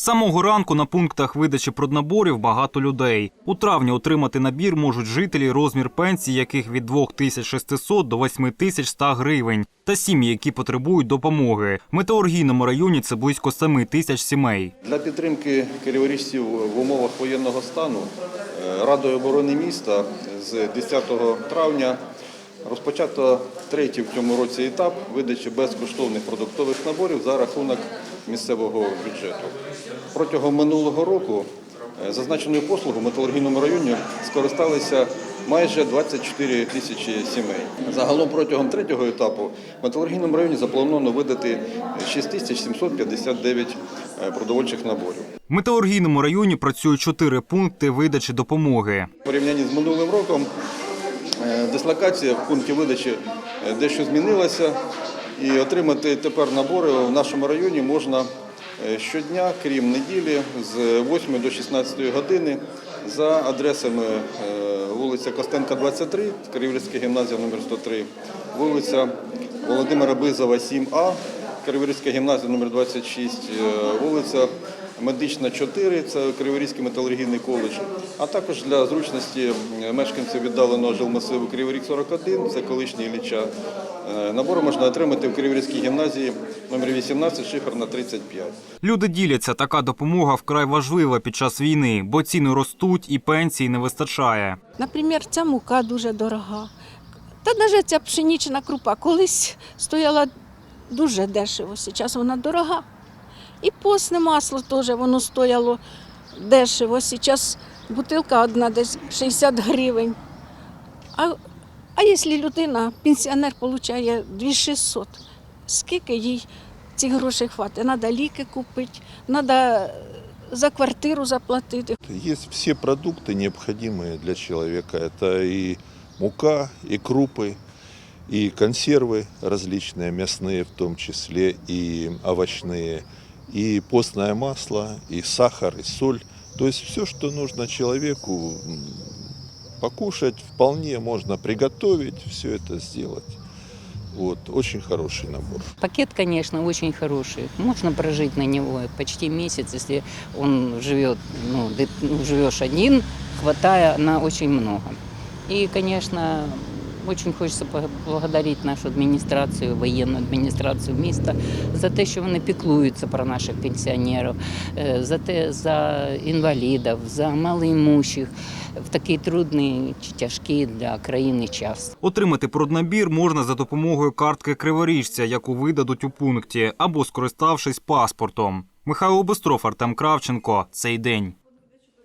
Самого ранку на пунктах видачі проднаборів багато людей. У травні отримати набір можуть жителі, розмір пенсії яких від 2600 до 8100 гривень, та сім'ї, які потребують допомоги. В метеоргійному районі це близько 7 тисяч сімей. Для підтримки криворіжців в умовах воєнного стану е, Радою оборони міста з 10 травня розпочато третій в цьому році етап видачі безкоштовних продуктових наборів за рахунок місцевого бюджету. Протягом минулого року е, зазначеною послугою в металургійному районі скористалися майже 24 тисячі сімей. Загалом протягом третього етапу в металургійному районі заплановано видати 6759 е, продовольчих наборів. В метеоргійному районі працюють чотири пункти видачі допомоги. В порівнянні з минулим роком дислокація в пункті видачі е, дещо змінилася, і отримати тепер набори в нашому районі можна е, щодня, крім неділі, з 8 до 16 години за адресами е, вулиця Костенка, 23, Криворізька гімназія номер 103, вулиця Володимира Бизова, 7А, Криворізька гімназія номер 26, е, вулиця Медична 4, це Криворізький металургійний коледж, а також для зручності мешканців віддаленого жилмасиву Криворік 41, це колишній Ілліча. Е, Набори можна отримати в Криворізькій гімназії номер 18, шиферна 35. Люди діляться, така допомога вкрай важлива під час війни, бо ціни ростуть і пенсій не вистачає. Наприклад, ця мука дуже дорога. Та навіть ця пшенична крупа колись стояла дуже дешево, зараз вона дорога. І постне масло теж воно стояло дешево. Зараз бутилка одна десь 60 гривень. А, а якщо людина, пенсіонер, отримує 2600, скільки їй цих грошей хватить? Треба ліки купити, треба за квартиру заплатити. Есть все продукты, необходимые для человека. Это и мука, и крупы, И консервы различные, мясные в том числе, и овощные, и постное масло, и сахар, и соль. То есть все, что нужно человеку покушать, вполне можно приготовить, все это сделать. Вот, очень хороший набор. Пакет, конечно, очень хороший. Можно прожить на него почти месяц, если он живет, ну, ну, живешь один, хватая на очень много. И, конечно, очень хочеться поблагодарити нашу адміністрацію, воєнну адміністрацію міста за те, що вони піклуються про наших пенсіонерів, е, за те, за інвалідів, за малоімущих в такий трудний чи тяжкий для країни час. Отримати проднабір можна за допомогою картки криворіжця, яку видадуть у пункті, або скориставшись паспортом. Михайло Бестров, Артем Кравченко. Цей день.